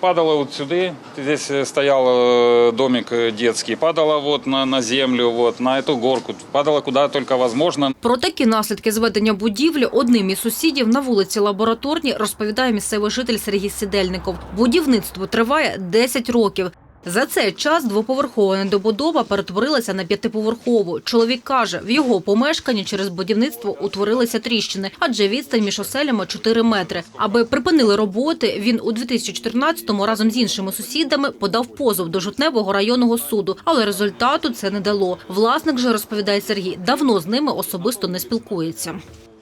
Падала вот сюда, здесь э, стоял э, домик э, детский, падала вот на, на землю, вот на эту горку, падала куда только возможно. Про такі наслідки зведення будівлі одним із сусідів на вулиці Лабораторній розповідає місцевий житель Сергій Сідельников. Будівництво триває 10 років. За цей час двоповерхова недобудова перетворилася на п'ятиповерхову. Чоловік каже, в його помешканні через будівництво утворилися тріщини, адже відстань між оселями 4 метри. Аби припинили роботи, він у 2014-му разом з іншими сусідами подав позов до Жутневого районного суду, але результату це не дало. Власник же розповідає Сергій, давно з ними особисто не спілкується.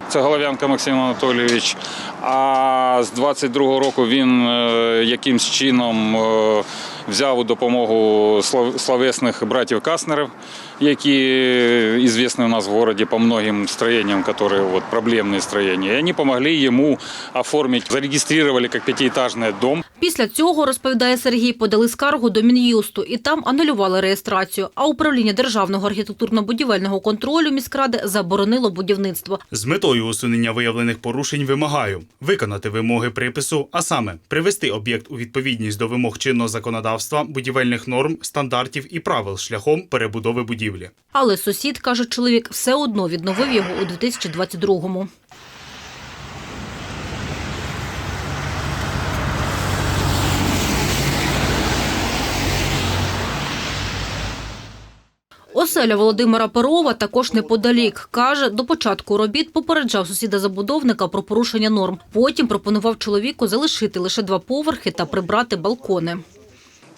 Це Голов'янка Максим Анатолійович. А з 22-го року він е, якимсь чином е, взяв у допомогу словесних братів Каснерів, які известны у нас в городе по многим строениям, которые вот проблемные строения. И они помогли ему оформить, зарегистрировали как пятиэтажный дом. Після цього, розповідає Сергій, подали скаргу до Мін'юсту і там анулювали реєстрацію. А управління Державного архітектурно-будівельного контролю міськради заборонило будівництво. З метою усунення виявлених порушень вимагаю виконати вимоги припису, а саме привести об'єкт у відповідність до вимог чинного законодавства, будівельних норм, стандартів і правил шляхом перебудови будівлі. Але сусід, каже чоловік, все одно відновив його у 2022-му. Оселя Володимира Перова також неподалік. Каже, до початку робіт попереджав сусіда забудовника про порушення норм. Потім пропонував чоловіку залишити лише два поверхи та прибрати балкони.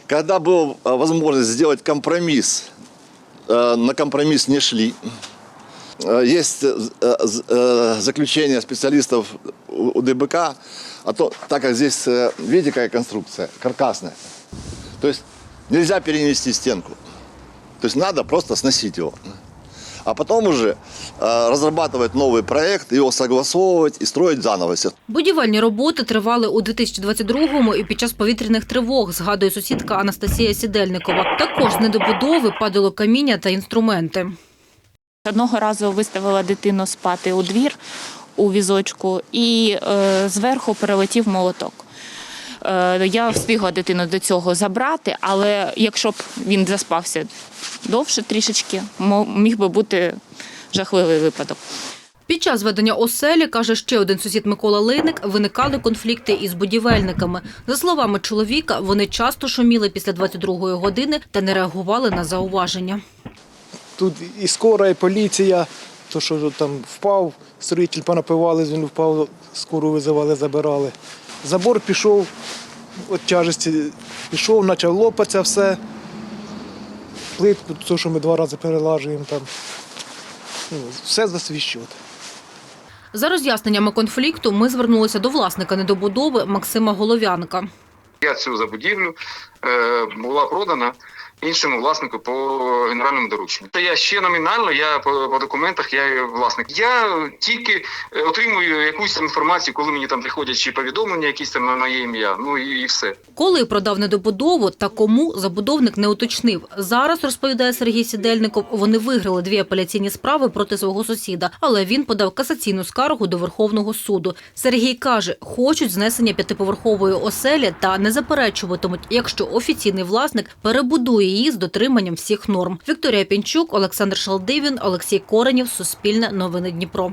Когда была э, возможность сделать компромисс, э, на компромисс не шли. Э, Есть э, э, заключение специалистов у у ДБК, а то, так как здесь, э, видите, какая конструкция, каркасная. То есть нельзя перенести стенку. То есть надо просто сносить его. А потом уже э, разрабатывать новый проект, его согласовывать и строить заново. всё. Будівельні роботи тривали у 2022-му і під час повітряних тривог, згадує сусідка Анастасія Сідельникова. Також з недобудови падало каміння та інструменти. Одного разу виставила дитину спати у двір у візочку, і е, зверху перелетів молоток. Е, я встигла дитину до цього забрати, але якщо б він заспався довше трішечки, міг би бути жахливий випадок. Під час ведення оселі, каже ще один сусід Микола Лейник, виникали конфлікти із будівельниками. За словами чоловіка, вони часто шуміли після 22-ї години та не реагували на зауваження. Тут і скора, і поліція, то що там впав, строїтель понапивались, він впав, скору визивали, забирали. Забор пішов, від тяжесті пішов, почав лопатися все. Плитку, то, що ми два рази перелажуємо там. Ну, все засвіщувати. За роз'ясненнями конфлікту ми звернулися до власника недобудови Максима Голов'янка. Я цю забудівлю була продана іншому власнику по генеральному дорученню. Та я ще номінально, я по, по документах, я власник. Я тільки е, отримую якусь інформацію, коли мені там приходять чи повідомлення, якісь там на моє ім'я. Ну і, і все. Коли продав недобудову та кому забудовник не уточнив. Зараз розповідає Сергій Сідельников. Вони виграли дві апеляційні справи проти свого сусіда, але він подав касаційну скаргу до Верховного суду. Сергій каже, хочуть знесення п'ятиповерхової оселі та не заперечуватимуть, якщо офіційний власник перебудує її з дотриманням всіх норм. Вікторія Пінчук, Олександр Шалдивін, Олексій Коренів, Суспільне новини Дніпро.